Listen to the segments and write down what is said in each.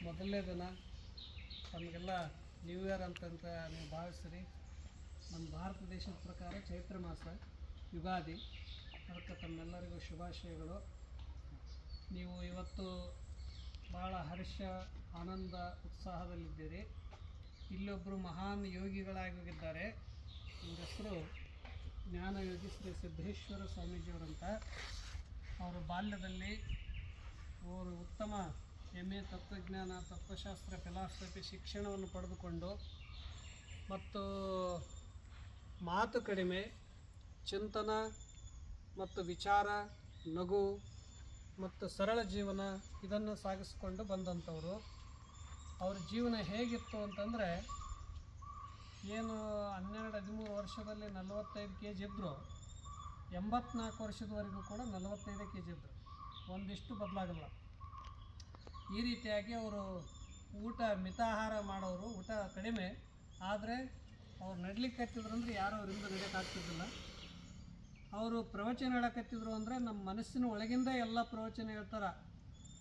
ಮೊದಲನೇ ದಿನ ತಮಗೆಲ್ಲ ನ್ಯೂ ಇಯರ್ ಅಂತಂತ ನೀವು ಭಾವಿಸ್ರಿ ನಮ್ಮ ಭಾರತ ದೇಶದ ಪ್ರಕಾರ ಚೈತ್ರ ಮಾಸ, ಯುಗಾದಿ. ಅದಕ್ಕೆ ತಮ್ಮೆಲ್ಲರಿಗೂ ಶುಭಾಶಯಗಳು. ನೀವು ಇವತ್ತು ಭಾಳ ಹರ್ಷ, ಆನಂದ, ಉತ್ಸಾಹದಲ್ಲಿದ್ದೀರಿ. ಇಲ್ಲೊಬ್ಬರು ಮಹಾನ್ ಯೋಗಿಗಳಾಗಿ ಹೋಗಿದ್ದಾರೆ ಇವ್ರ ಹೆಸರು ಜ್ಞಾನಯೋಗಿ ಶ್ರೀ ಸಿದ್ದೇಶ್ವರ ಸ್ವಾಮೀಜಿಯವರಂತ ಅವರು ಬಾಲ್ಯದಲ್ಲಿ ಅವರು ಉತ್ತಮ ಎಂ ಎ ತತ್ವಜ್ಞಾನ, ತತ್ವಶಾಸ್ತ್ರ, ಫಿಲಾಸಫಿ, ಶಿಕ್ಷಣವನ್ನು ಪಡೆದುಕೊಂಡು ಮತ್ತು ಮಾತು ಕಡಿಮೆ, ಚಿಂತನ ಮತ್ತು ವಿಚಾರ, ನಗು ಮತ್ತು ಸರಳ ಜೀವನ ಇದನ್ನು ಸಾಗಿಸಿಕೊಂಡು ಬಂದಂಥವರು. ಅವ್ರ ಜೀವನ ಹೇಗಿತ್ತು ಅಂತಂದರೆ, ಏನು ಹನ್ನೆರಡು, ಹದಿಮೂರು ವರ್ಷದಲ್ಲಿ ನಲವತ್ತೈದು ಕೆ ಜಿ ಇದ್ದರು ಎಂಬತ್ನಾಲ್ಕು ವರ್ಷದವರೆಗೂ ಕೂಡ ನಲವತ್ತೈದು ಕೆ ಜಿ ಇದ್ದರು ಒಂದಿಷ್ಟು ಬದಲಾಗಲ್ಲ. ಈ ರೀತಿಯಾಗಿ ಅವರು ಊಟ ಮಿತಾಹಾರ ಮಾಡೋರು ಊಟ ಕಡಿಮೆ, ಆದರೆ ಅವ್ರು ನಡ್ಲಿಕ್ಕೆ ಹತ್ತಿದ್ರು ಅಂದ್ರೆ ಯಾರು ಅವರಿಂದ ನಡೆಯೋಕ್ಕಾಗ್ತಿದ್ದಿಲ್ಲ ಅವರು ಪ್ರವಚನ ಹೇಳಕತ್ತಿದ್ರು ಅಂದರೆ ನಮ್ಮ ಮನಸ್ಸಿನ ಒಳಗಿಂದ ಎಲ್ಲ ಪ್ರವಚನ ಹೇಳ್ತಾರ,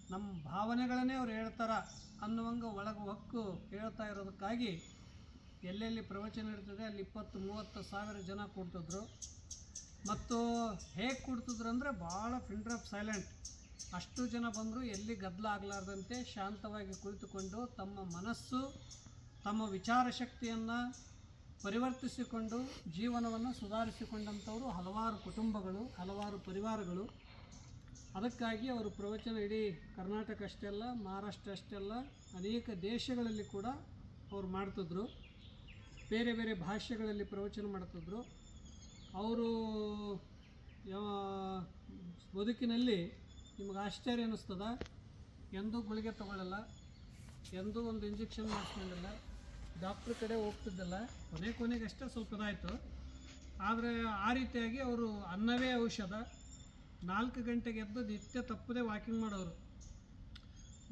ನಮ್ಮ ಭಾವನೆಗಳನ್ನೇ ಅವ್ರು ಹೇಳ್ತಾರ ಅನ್ನುವಂಗೆ ಒಳಗೆ ಹೊಕ್ಕು ಹೇಳ್ತಾ ಇರೋದಕ್ಕಾಗಿ ಎಲ್ಲೆಲ್ಲಿ ಪ್ರವಚನ ಇರ್ತದೆ ಅಲ್ಲಿ ಇಪ್ಪತ್ತು ಮೂವತ್ತು ಸಾವಿರ ಜನ ಕೂಡ್ತಿದ್ರು. ಮತ್ತು ಹೇಗೆ ಕೊಡ್ತಿದ್ರು ಅಂದರೆ ಭಾಳ ಫಿಲ್ಟರ್ ಆಫ್ ಸೈಲೆಂಟ್. ಅಷ್ಟು ಜನ ಬಂದರೂ, ಎಲ್ಲಿ ಗದ್ದಲ ಆಗಲಾರ್ದಂತೆ ಶಾಂತವಾಗಿ ಕುಳಿತುಕೊಂಡು ತಮ್ಮ ಮನಸ್ಸು, ತಮ್ಮ ವಿಚಾರ ಶಕ್ತಿಯನ್ನು ಪರಿವರ್ತಿಸಿಕೊಂಡು ಜೀವನವನ್ನು ಸುಧಾರಿಸಿಕೊಂಡಂಥವರು ಹಲವಾರು ಕುಟುಂಬಗಳು, ಹಲವಾರು ಪರಿವಾರಗಳು. ಅದಕ್ಕಾಗಿ ಅವರು ಪ್ರವಚನ ಇಡೀ ಕರ್ನಾಟಕ ಅಷ್ಟೇ ಅಲ್ಲ ಮಹಾರಾಷ್ಟ್ರ ಅಷ್ಟೇ ಅಲ್ಲ ಅನೇಕ ದೇಶಗಳಲ್ಲಿ ಕೂಡ ಅವರು ಮಾಡ್ತಿದ್ರು. ಬೇರೆ ಬೇರೆ ಭಾಷೆಗಳಲ್ಲಿ ಪ್ರವಚನ ಮಾಡ್ತಿದ್ರು. ಅವರು ಬದುಕಿನಲ್ಲಿ ನಿಮಗೆ ಆಶ್ಚರ್ಯ ಅನ್ನಿಸ್ತದ? ಎಂದೂ ಗುಳಿಗೆ ತಗೊಳ್ಳಲ್ಲ ಎಂದೂ ಒಂದು ಇಂಜೆಕ್ಷನ್ ಮಾಡಿಸ್ಕೊಂಡಿಲ್ಲ. ಡಾಕ್ಟ್ರ್ ಕಡೆ ಹೋಗ್ತಿದ್ದಿಲ್ಲ, ಕೊನೆ ಕೊನೆಗೆ ಅಷ್ಟೇ ಸ್ವಲ್ಪ ಇದಾಯಿತು. ಆದರೆ ಆ ರೀತಿಯಾಗಿ ಅವರು ಅನ್ನವೇ ಔಷಧ. ನಾಲ್ಕು ಗಂಟೆಗೆ ಎದ್ದು ನಿತ್ಯ ತಪ್ಪದೇ ವಾಕಿಂಗ್ ಮಾಡೋರು.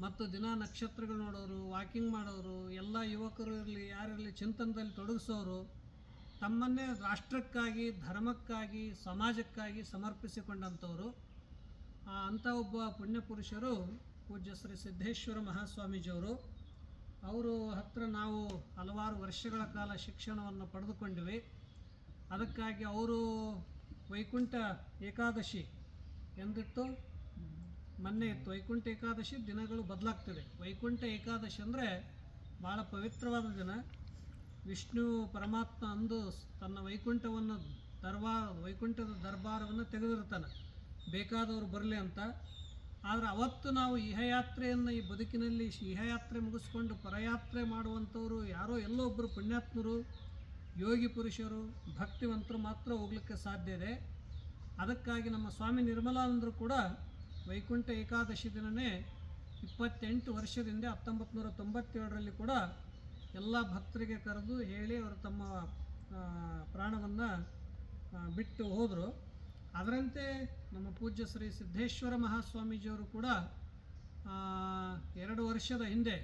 ಮತ್ತು ದಿನ ನಕ್ಷತ್ರಗಳು ನೋಡೋರು ವಾಕಿಂಗ್ ಮಾಡೋರು, ಎಲ್ಲ ಯುವಕರು ಇರಲಿ ಯಾರಿರಲಿ ಚಿಂತನದಲ್ಲಿ ತೊಡಗಿಸೋರು, ತಮ್ಮನ್ನೇ ರಾಷ್ಟ್ರಕ್ಕಾಗಿ, ಧರ್ಮಕ್ಕಾಗಿ, ಸಮಾಜಕ್ಕಾಗಿ ಸಮರ್ಪಿಸಿಕೊಂಡಂಥವರು. ಅಂಥ ಒಬ್ಬ ಪುಣ್ಯಪುರುಷರು ಪೂಜ್ಯ ಶ್ರೀ ಸಿದ್ದೇಶ್ವರ ಮಹಾಸ್ವಾಮೀಜಿಯವರು, ಅವರು ಹತ್ರ ನಾವು ಹಲವಾರು ವರ್ಷಗಳ ಕಾಲ ಶಿಕ್ಷಣವನ್ನು ಪಡೆದುಕೊಂಡಿವಿ. ಅದಕ್ಕಾಗಿ ಅವರು ವೈಕುಂಠ ಏಕಾದಶಿ ಎಂದಿತ್ತು. ಮೊನ್ನೆ ಇತ್ತು ವೈಕುಂಠ ಏಕಾದಶಿ ದಿನಗಳು ಬದಲಾಗ್ತದೆ ವೈಕುಂಠ ಏಕಾದಶಿ ಅಂದರೆ ಭಾಳ ಪವಿತ್ರವಾದ ದಿನ. ವಿಷ್ಣು ಪರಮಾತ್ಮ ಅಂದು ತನ್ನ ವೈಕುಂಠವನ್ನು ದರ್ಬಾರ ವೈಕುಂಠದ ದರ್ಬಾರವನ್ನು ತೆಗೆದಿರ್ತಾನೆ ಬೇಕಾದವರು ಬರಲಿ ಅಂತ. ಆದರೆ ಅವತ್ತು ನಾವು ಇಹಯಾತ್ರೆಯನ್ನು ಈ ಬದುಕಿನಲ್ಲಿ ಇಹಯಾತ್ರೆ ಮುಗಿಸ್ಕೊಂಡು ಪರಯಾತ್ರೆ ಮಾಡುವಂಥವರು ಯಾರೋ ಎಲ್ಲೋ ಒಬ್ಬರು ಪುಣ್ಯಾತ್ಮರು, ಯೋಗಿ ಪುರುಷರು, ಭಕ್ತಿವಂತರು ಮಾತ್ರ ಹೋಗ್ಲಿಕ್ಕೆ ಸಾಧ್ಯ ಇದೆ. ಅದಕ್ಕಾಗಿ ನಮ್ಮ ಸ್ವಾಮಿ ನಿರ್ಮಲಾನಂದರು ಕೂಡ ವೈಕುಂಠ ಏಕಾದಶಿ ದಿನವೇ ಇಪ್ಪತ್ತೆಂಟು ವರ್ಷದಿಂದ ಹತ್ತೊಂಬತ್ತು ನೂರ ತೊಂಬತ್ತೇಳರಲ್ಲಿ ಕೂಡ ಎಲ್ಲ ಭಕ್ತರಿಗೆ ಕರೆದು ಹೇಳಿ ಅವರು ತಮ್ಮ ಪ್ರಾಣವನ್ನು ಬಿಟ್ಟು ಹೋದರು. ಅದರಂತೆ ನಮ್ಮ ಪೂಜ್ಯ ಶ್ರೀ ಸಿದ್ದೇಶ್ವರ ಮಹಾಸ್ವಾಮೀಜಿಯವರು ಕೂಡ ಎರಡು ವರ್ಷದ ಹಿಂದೆ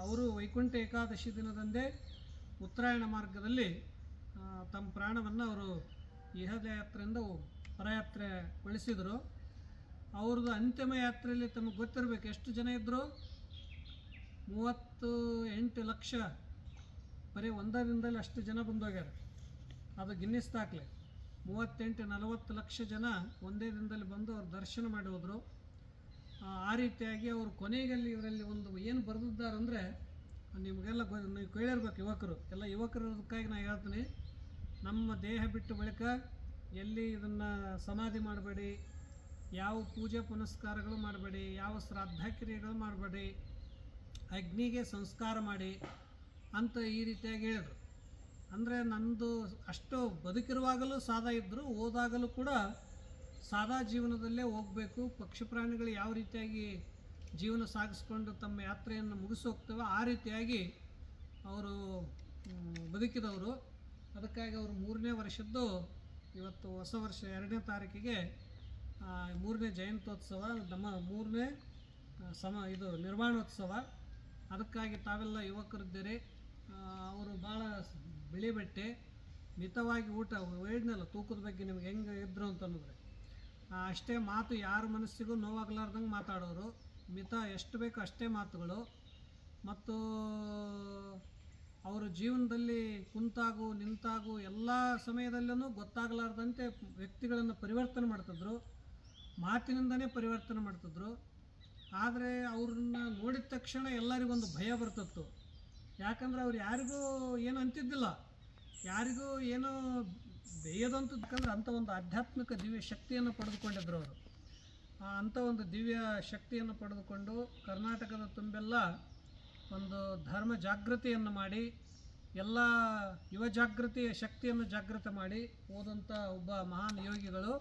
ಅವರು ವೈಕುಂಠ ಏಕಾದಶಿ ದಿನದಂದೇ ಉತ್ತರಾಯಣ ಮಾರ್ಗದಲ್ಲಿ ತಮ್ಮ ಪ್ರಾಣವನ್ನು ಅವರು ಇಹದ ಯಾತ್ರೆಯಿಂದ ಪರಯಾತ್ರೆಗೊಳಿಸಿದರು. ಅವ್ರದ್ದು ಅಂತಿಮ ಯಾತ್ರೆಯಲ್ಲಿ ತಮಗೆ ಗೊತ್ತಿರಬೇಕು, ಎಷ್ಟು ಜನ ಇದ್ದರು ಮೂವತ್ತು ಎಂಟು ಲಕ್ಷ. ಬರೀ ಒಂದರಿಂದಲೇ ಅಷ್ಟು ಜನ ಬಂದೋಗ್ಯಾರ. ಅದು ಗಿನ್ನಿಸ್ ಮೂವತ್ತೆಂಟು ನಲವತ್ತು ಲಕ್ಷ ಜನ ಒಂದೇ ದಿನದಲ್ಲಿ ಬಂದು ಅವ್ರು ದರ್ಶನ ಮಾಡಿ ಹೋದರು. ಆ, ರೀತಿಯಾಗಿ ಅವರು ಕೊನೆಗಲ್ಲಿ ಇವರಲ್ಲಿ ಒಂದು ಏನು ಬರೆದಿದ್ದಾರಂದರೆ ನಿಮಗೆಲ್ಲ ನೀವು ಕೇಳಿರ್ಬೇಕು ಯುವಕರು. ಎಲ್ಲ ಯುವಕರು ಇರೋದಕ್ಕಾಗಿ ನಾನು ಹೇಳ್ತೀನಿ. ನಮ್ಮ ದೇಹ ಬಿಟ್ಟು ಬಳಿಕ ಎಲ್ಲಿ ಇದನ್ನು ಸಮಾಧಿ ಮಾಡಬೇಡಿ ಯಾವ ಪೂಜೆ ಪುನಸ್ಕಾರಗಳು ಮಾಡಬೇಡಿ ಯಾವ ಶ್ರಾದ್ದ ಕ್ರಿಯೆಗಳು ಮಾಡಬೇಡಿ ಅಗ್ನಿಗೆ ಸಂಸ್ಕಾರ ಮಾಡಿ ಅಂತ ಈ ರೀತಿಯಾಗಿ ಹೇಳಿದರು. ಅಂದರೆ ನಂದು ಅಷ್ಟು ಬದುಕಿರುವಾಗಲೂ ಸಾದಾ ಇದ್ದರು ಹೋದಾಗಲೂ ಕೂಡ ಸಾದಾ ಜೀವನದಲ್ಲೇ ಹೋಗಬೇಕು. ಪಕ್ಷಿ ಪ್ರಾಣಿಗಳು ಯಾವ ರೀತಿಯಾಗಿ ಜೀವನ ಸಾಗಿಸ್ಕೊಂಡು ತಮ್ಮ ಯಾತ್ರೆಯನ್ನು ಮುಗಿಸೋಗ್ತವೆ ಆ ರೀತಿಯಾಗಿ ಅವರು ಬದುಕಿದವರು. ಅದಕ್ಕಾಗಿ ಅವರು ಮೂರನೇ ವರ್ಷದ್ದು ಇವತ್ತು ಹೊಸ ವರ್ಷ ಎರಡನೇ ತಾರೀಕಿಗೆ ಮೂರನೇ ಜಯಂತ್ಯೋತ್ಸವ, ನಮ್ಮ ಮೂರನೇ ಸಮ, ಇದು ನಿರ್ಮಾಣೋತ್ಸವ. ಅದಕ್ಕಾಗಿ ತಾವೆಲ್ಲ ಯುವಕರಿದ್ದೀರಿ. ಅವರು ಭಾಳ ಬಿಳಿ ಬಟ್ಟೆ, ಮಿತವಾಗಿ ಊಟ, ಹೇಳಿದ್ನಲ್ಲ, ತೂಕದ ಬಗ್ಗೆ ನಿಮ್ಗೆ ಹೆಂಗೆ ಇದ್ರು ಅಂತ ಅನ್ನೋದ್ರೆ. ಅಷ್ಟೇ ಮಾತು ಯಾರ ಮನಸ್ಸಿಗೂ ನೋವಾಗ್ಲಾರ್ದಂಗೆ ಮಾತಾಡೋರು. ಮಿತ ಎಷ್ಟು ಬೇಕೋ ಅಷ್ಟೇ ಮಾತುಗಳು. ಮತ್ತು ಅವರ ಜೀವನದಲ್ಲಿ ಕುಂತಾಗು, ನಿಂತಾಗು ಎಲ್ಲ ಸಮಯದಲ್ಲೂ ಗೊತ್ತಾಗಲಾರ್ದಂತೆ ವ್ಯಕ್ತಿಗಳನ್ನು ಪರಿವರ್ತನೆ ಮಾಡ್ತಿದ್ರು. ಮಾತಿನಿಂದನೇ ಪರಿವರ್ತನೆ ಮಾಡ್ತಿದ್ರು. ಆದರೆ ಅವ್ರನ್ನ ನೋಡಿದ ತಕ್ಷಣ ಎಲ್ಲರಿಗೊಂದು ಭಯ ಬರ್ತಿತ್ತು. ಯಾಕಂದ್ರೆ ಅವ್ರು ಯಾರಿಗೂ ಏನು ಅಂತಿದ್ದಿಲ್ಲ. ಯಾರಿಗೂ ಏನೋ ಬೇಯದಂತಕ್ಕಂದ್ರೆ ಅಂಥ ಒಂದು ಆಧ್ಯಾತ್ಮಿಕ ದಿವ್ಯ ಶಕ್ತಿಯನ್ನು ಪಡೆದುಕೊಂಡಿದ್ರು ಅವರು. ಅಂಥ ಒಂದು ದಿವ್ಯ ಶಕ್ತಿಯನ್ನು ಪಡೆದುಕೊಂಡು ಕರ್ನಾಟಕದ ತುಂಬೆಲ್ಲ ಒಂದು ಧರ್ಮ ಜಾಗೃತಿಯನ್ನು ಮಾಡಿ, ಎಲ್ಲ ಯುವ ಜಾಗೃತಿಯ ಶಕ್ತಿಯನ್ನು ಜಾಗೃತ ಮಾಡಿ ಹೋದಂಥ ಒಬ್ಬ ಮಹಾನ್ ಯೋಗಿಗಳು.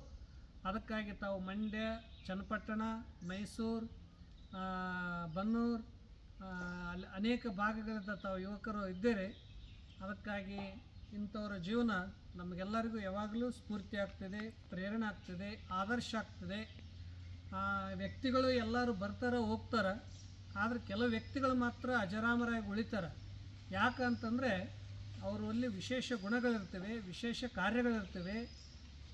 ಅದಕ್ಕಾಗಿ ತಾವು ಮಂಡ್ಯ, ಚನ್ನಪಟ್ಟಣ, ಮೈಸೂರು ಬನ್ನೂರು ಅಲ್ಲಿ ಅನೇಕ ಭಾಗಗಳಿಂದ ತಾವು ಯುವಕರು ಇದ್ದೀರಿ ಅದಕ್ಕಾಗಿ ಇಂಥವರ ಜೀವನ ನಮಗೆಲ್ಲರಿಗೂ ಯಾವಾಗಲೂ ಸ್ಫೂರ್ತಿ ಆಗ್ತದೆ, ಪ್ರೇರಣೆ ಆಗ್ತದೆ, ಆದರ್ಶ ಆಗ್ತದೆ. ವ್ಯಕ್ತಿಗಳು ಎಲ್ಲರೂ ಬರ್ತಾರೆ, ಹೋಗ್ತಾರೆ. ಆದರೆ ಕೆಲವು ವ್ಯಕ್ತಿಗಳು ಮಾತ್ರ ಅಜರಾಮರಾಗಿ ಉಳಿತಾರೆ. ಯಾಕಂತಂದರೆ ಅವರಲ್ಲಿ ವಿಶೇಷ ಗುಣಗಳಿರ್ತವೆ, ವಿಶೇಷ ಕಾರ್ಯಗಳಿರ್ತವೆ.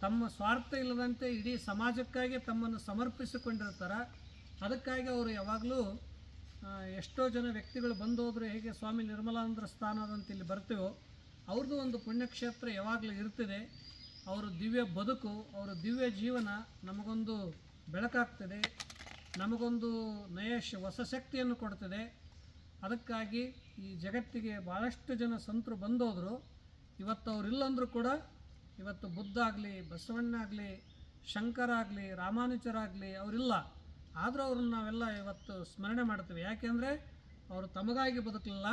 ತಮ್ಮ ಸ್ವಾರ್ಥ ಇಲ್ಲದಂತೆ ಇಡೀ ಸಮಾಜಕ್ಕಾಗಿ ತಮ್ಮನ್ನು ಸಮರ್ಪಿಸಿಕೊಂಡಿರ್ತಾರೆ. ಅದಕ್ಕಾಗಿ ಅವರು ಯಾವಾಗಲೂ ಎಷ್ಟೋ ಜನ ವ್ಯಕ್ತಿಗಳು ಬಂದು ಹೋದರೆ ಹೇಗೆ ಸ್ವಾಮಿ ನಿರ್ಮಲಾನಂದರ ಸ್ಥಾನದಂತ ಇಲ್ಲಿ ಬರ್ತೀವೋ, ಅವ್ರದ್ದು ಒಂದು ಪುಣ್ಯಕ್ಷೇತ್ರ ಯಾವಾಗಲೂ ಇರ್ತದೆ. ಅವರ ದಿವ್ಯ ಬದುಕು, ಅವರ ದಿವ್ಯ ಜೀವನ ನಮಗೊಂದು ಬೆಳಕಾಗ್ತದೆ. ನಮಗೊಂದು ನಯಶ ಹೊಸ ಶಕ್ತಿಯನ್ನು ಕೊಡ್ತದೆ. ಅದಕ್ಕಾಗಿ ಈ ಜಗತ್ತಿಗೆ ಭಾಳಷ್ಟು ಜನ ಸಂತರು ಬಂದೋದ್ರು. ಇವತ್ತು ಅವರಿಲ್ಲಂದ್ರೂ ಕೂಡ, ಇವತ್ತು ಬುದ್ಧ ಆಗಲಿ ಬಸವಣ್ಣ ಆಗಲಿ ಶಂಕರ ಆಗಲಿ ರಾಮಾನುಜರಾಗಲಿ ಅವರಿಲ್ಲ. ಆದರೂ ಅವ್ರನ್ನ ನಾವೆಲ್ಲ ಇವತ್ತು ಸ್ಮರಣೆ ಮಾಡ್ತೀವಿ. ಯಾಕೆಂದರೆ ಅವರು ತಮಗಾಗಿ ಬದುಕಲಿಲ್ಲ.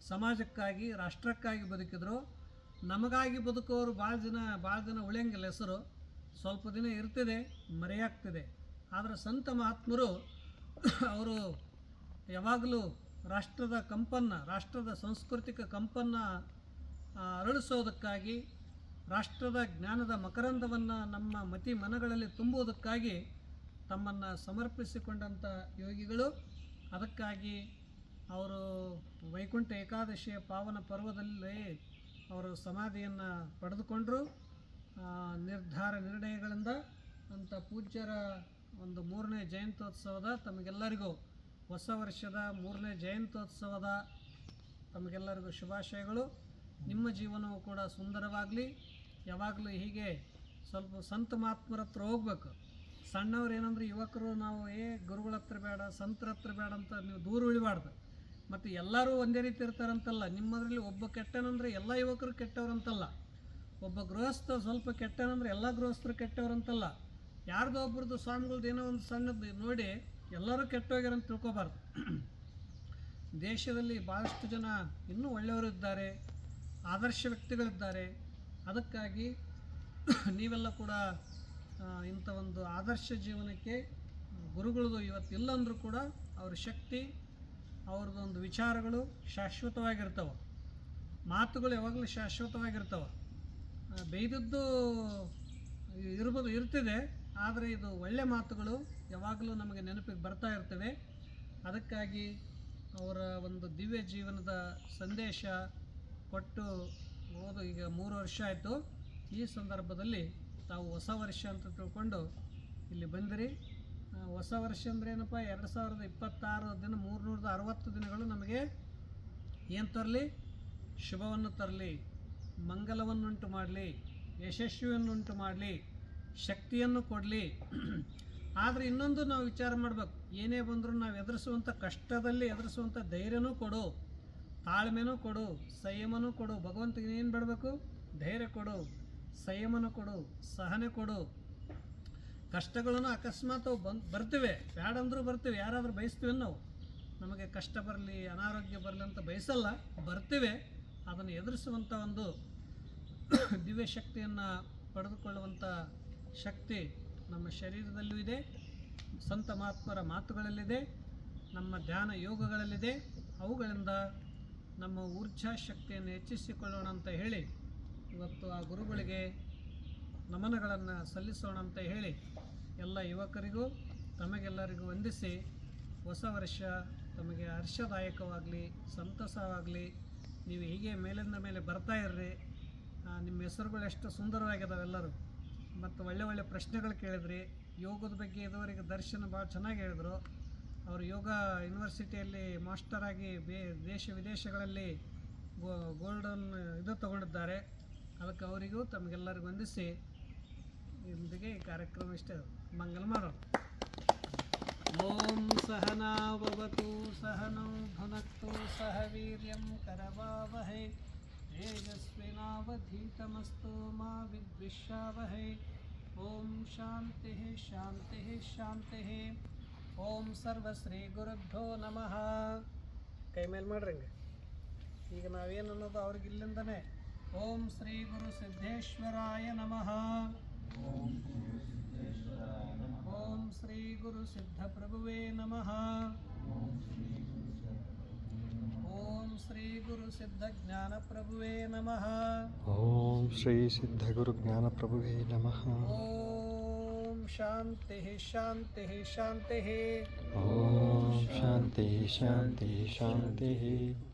ಸಮಾಜಕ್ಕಾಗಿ, ರಾಷ್ಟ್ರಕ್ಕಾಗಿ ಬದುಕಿದ್ರು. ನಮಗಾಗಿ ಬದುಕೋರು ಭಾಳ ದಿನ ಭಾಳ ದಿನ ಉಳಿಯಂಗಿಲ್ಲ ಹೆಸರು. ಸ್ವಲ್ಪ ದಿನ ಇರ್ತದೆ, ಮರೆಯಾಗ್ತಿದೆ. ಆದರೆ ಸಂತ ಮಹಾತ್ಮರು ಅವರು ಯಾವಾಗಲೂ ರಾಷ್ಟ್ರದ ಕಂಪನ್ನು, ರಾಷ್ಟ್ರದ ಸಾಂಸ್ಕೃತಿಕ ಕಂಪನ್ನು ಅರಳಿಸೋದಕ್ಕಾಗಿ, ರಾಷ್ಟ್ರದ ಜ್ಞಾನದ ಮಕರಂದವನ್ನು ನಮ್ಮ ಮತಿ ಮನಗಳಲ್ಲಿ ತುಂಬುವುದಕ್ಕಾಗಿ ತಮ್ಮನ್ನು ಸಮರ್ಪಿಸಿಕೊಂಡಂಥ ಯೋಗಿಗಳು, ಅದಕ್ಕಾಗಿ ಅವರು ವೈಕುಂಠ ಏಕಾದಶಿಯ ಪಾವನ ಪರ್ವದಲ್ಲಿ ಅವರು ಸಮಾಧಿಯನ್ನು ಪಡೆದುಕೊಂಡರು. ನಿರ್ಧಾರ ನಿರ್ಣಯಗಳಿಂದ ಅಂಥ ಪೂಜ್ಯರ ಒಂದು ಮೂರನೇ ಜಯಂತ್ಯೋತ್ಸವದ ತಮಗೆಲ್ಲರಿಗೂ, ಹೊಸ ವರ್ಷದ ಮೂರನೇ ಜಯಂತ್ಯೋತ್ಸವದ ತಮಗೆಲ್ಲರಿಗೂ ಶುಭಾಶಯಗಳು. ನಿಮ್ಮ ಜೀವನವು ಕೂಡ ಸುಂದರವಾಗಲಿ. ಯಾವಾಗಲೂ ಹೀಗೆ ಸ್ವಲ್ಪ ಸಂತ ಮಹಾತ್ಮರ ಹತ್ರ ಹೋಗ್ಬೇಕು. ಸಣ್ಣವ್ರು ಏನಂದ್ರೆ ಯುವಕರು ನಾವು, ಏ, ಗುರುಗಳ ಹತ್ರ ಬೇಡ, ಸಂತರ ಹತ್ರ ಬೇಡ ಅಂತ ನೀವು ದೂರ ಉಳಿಬಾರ್ದು. ಮತ್ತು ಎಲ್ಲರೂ ಒಂದೇ ರೀತಿ ಇರ್ತಾರಂತಲ್ಲ, ನಿಮ್ಮದ್ರಲ್ಲಿ ಒಬ್ಬ ಕೆಟ್ಟನಂದ್ರೆ ಎಲ್ಲ ಯುವಕರು ಕೆಟ್ಟವ್ರಂತಲ್ಲ. ಒಬ್ಬ ಗೃಹಸ್ಥ ಸ್ವಲ್ಪ ಕೆಟ್ಟನಂದ್ರೆ ಎಲ್ಲ ಗೃಹಸ್ಥರು ಕೆಟ್ಟವ್ರಂತಲ್ಲ. ಯಾರ್ದೋ ಒಬ್ರದ್ದು ಸ್ವಾಮಿಗಳ್ದು ಏನೋ ಒಂದು ಸಣ್ಣದು ನೋಡಿ ಎಲ್ಲರೂ ಕೆಟ್ಟೋಗ್ಯಾರ ಅಂತ ತಿಳ್ಕೊಬಾರ್ದು. ದೇಶದಲ್ಲಿ ಭಾಳಷ್ಟು ಜನ ಇನ್ನೂ ಒಳ್ಳೆಯವರು ಇದ್ದಾರೆ, ಆದರ್ಶ ವ್ಯಕ್ತಿಗಳಿದ್ದಾರೆ. ಅದಕ್ಕಾಗಿ ನೀವೆಲ್ಲ ಕೂಡ ಇಂಥ ಒಂದು ಆದರ್ಶ ಜೀವನಕ್ಕೆ ಗುರುಗಳದು ಇವತ್ತು ಇಲ್ಲಂದ್ರೂ ಕೂಡ ಅವ್ರ ಶಕ್ತಿ ಅವ್ರದ್ದೊಂದು ವಿಚಾರಗಳು ಶಾಶ್ವತವಾಗಿರ್ತವೆ. ಮಾತುಗಳು ಯಾವಾಗಲೂ ಶಾಶ್ವತವಾಗಿರ್ತವೆ. ಆ, ಬೈದದ್ದು ಇರ್ಬೋದು ಇರ್ತಿದೆ ಆದರೆ ಇದು ಒಳ್ಳೆ ಮಾತುಗಳು ಯಾವಾಗಲೂ ನಮಗೆ ನೆನಪಿಗೆ ಬರ್ತಾ ಇರ್ತವೆ. ಅದಕ್ಕಾಗಿ ಅವರ ಒಂದು ದಿವ್ಯ ಜೀವನದ ಸಂದೇಶ ಕೊಟ್ಟು ಹೋದ ಈಗ ಮೂರು ವರ್ಷ ಆಯಿತು. ಈ ಸಂದರ್ಭದಲ್ಲಿ ತಾವು ಹೊಸ ವರ್ಷ ಅಂತ ತಿಳ್ಕೊಂಡು ಇಲ್ಲಿ ಬಂದಿರಿ. ಹೊಸ ವರ್ಷ ಅಂದ್ರೆ ಏನಪ್ಪ, ಎರಡು ಸಾವಿರದ ಇಪ್ಪತ್ತಾರು ದಿನ, ಮೂರುನೂರದ ಅರವತ್ತು ದಿನಗಳು ನಮಗೆ ಏನು ತರಲಿ? ಶುಭವನ್ನು ತರಲಿ, ಮಂಗಲವನ್ನುಂಟು ಮಾಡಲಿ, ಯಶಸ್ವಿಯನ್ನುಂಟು ಮಾಡಲಿ, ಶಕ್ತಿಯನ್ನು ಕೊಡಲಿ. ಆದರೆ ಇನ್ನೊಂದು ನಾವು ವಿಚಾರ ಮಾಡಬೇಕು, ಏನೇ ಬಂದರೂ ನಾವು ಎದುರಿಸುವಂಥ ಕಷ್ಟದಲ್ಲಿ ಎದುರಿಸುವಂಥ ಧೈರ್ಯನೂ ಕೊಡು, ತಾಳ್ಮೆನೂ ಕೊಡು, ಸಂಯಮನೂ ಕೊಡು, ಭಗವಂತನಿಗೆ ಏನು ಬಿಡಬೇಕು, ಧೈರ್ಯ ಕೊಡು. ಸಂಯಮನ ಕೊಡು, ಸಹನೆ ಕೊಡು. ಕಷ್ಟಗಳನ್ನು ಅಕಸ್ಮಾತ್ ಬಂದು ಬರ್ತಿವೆ. ಬ್ಯಾಡಂದ್ರೂ ಬರ್ತೀವಿ. ಯಾರಾದರೂ ಬಯಸ್ತೀವಿ ನಾವು ನಮಗೆ ಕಷ್ಟ ಬರಲಿ, ಅನಾರೋಗ್ಯ ಬರಲಿ ಅಂತ ಬಯಸಲ್ಲ. ಬರ್ತೀವಿ. ಅದನ್ನು ಎದುರಿಸುವಂಥ ಒಂದು ದಿವ್ಯ ಶಕ್ತಿಯನ್ನು ಪಡೆದುಕೊಳ್ಳುವಂಥ ಶಕ್ತಿ ನಮ್ಮ ಶರೀರದಲ್ಲೂ ಇದೆ. ಸಂತ ಮಹಾತ್ಮರ ಮಾತುಗಳಲ್ಲಿದೆ. ನಮ್ಮ ಧ್ಯಾನ ಯೋಗಗಳಲ್ಲಿದೆ. ಅವುಗಳಿಂದ ನಮ್ಮ ಊರ್ಜಾ ಶಕ್ತಿಯನ್ನು ಹೆಚ್ಚಿಸಿಕೊಳ್ಳೋಣ ಅಂತ ಹೇಳಿ ಇವತ್ತು ಆ ಗುರುಗಳಿಗೆ ನಮನಗಳನ್ನು ಸಲ್ಲಿಸೋಣ ಅಂತ ಹೇಳಿ ಎಲ್ಲ ಯುವಕರಿಗೂ, ತಮಗೆಲ್ಲರಿಗೂ ವಂದಿಸಿ ಹೊಸ ವರ್ಷ ತಮಗೆ ಹರ್ಷದಾಯಕವಾಗಲಿ, ಸಂತಸವಾಗಲಿ. ನೀವು ಹೀಗೆ ಮೇಲಿಂದ ಮೇಲೆ ಬರ್ತಾ ಇರ್ರಿ. ನಿಮ್ಮ ಹೆಸರುಗಳು ಎಷ್ಟು ಸುಂದರವಾಗಿದ್ದಾವೆಲ್ಲರೂ ಮತ್ತು ಒಳ್ಳೆ ಒಳ್ಳೆ ಪ್ರಶ್ನೆಗಳು ಕೇಳಿದ್ರಿ. ಯೋಗದ ಬಗ್ಗೆ ಇದುವರೆಗೆ ದರ್ಶನ ಭಾಳ ಚೆನ್ನಾಗಿ ಹೇಳಿದರು. ಅವರು ಯೋಗ ಯೂನಿವರ್ಸಿಟಿಯಲ್ಲಿ ಮಾಸ್ಟರಾಗಿ ಬೇ, ದೇಶ ವಿದೇಶಗಳಲ್ಲಿ ಗೋಲ್ಡನ್ ಇದು ತಗೊಂಡಿದ್ದಾರೆ. ಅದಕ್ಕೆ ಅವರಿಗೂ ತಮಗೆಲ್ಲರಿಗೂ ವಂದಿಸಿ ಇಂದಿಗೆ ಈ ಕಾರ್ಯಕ್ರಮ ಇಷ್ಟ ಮಂಗಲ ಮಾಡೋಣ. ಓಂ ಸಹನಾವವತು ಸಹನೌ ಭುನಕ್ತು ಸಹ ವೀರ್ಯಂ ಕರವಾವಹೈ. ತೇಜಸ್ವಿನಾವಧೀತಮಸ್ತು ಮಾ ವಿದ್ವಿಷಾವಹೈ ಓಂ ಶಾಂತಿ ಶಾಂತಿ ಶಾಂತಿ. ಓಂ ಸರ್ವಶ್ರೀ ಗುರುಭ್ಯೋ ನಮಃ. ಕೈ ಮೇಲೆ ಈಗ ನಾವೇನು ಅನ್ನೋದು ಅವ್ರಿಗೆ ಇಲ್ಲಿಂದನೇ ಓಂ ಶ್ರೀ ಗುರು ಸಿದ್ದೇಶ್ವರಾಯ ನಮಃ ಓಂ ಶ್ರೀ ಗುರು ಸಿದ್ಧ ಪ್ರಭುವೇ ನಮಃ ಓಂ ಶ್ರೀ ಗುರು ಸಿದ್ಧ ಜ್ಞಾನ ಪ್ರಭುವೇ ನಮಃ ಓಂ ಶ್ರೀ ಸಿದ್ಧಗುರು ಜ್ಞಾನಪ್ರಭುವೇ ನಮಃ ಓಂ ಶಾಂತಿ ಶಾಂತಿ ಶಾಂತಿ ಓಂ ಶಾಂತಿ ಶಾಂತಿ ಶಾಂತಿ ಮತ್ತೇನು ಪ್ರಶ್ನೆ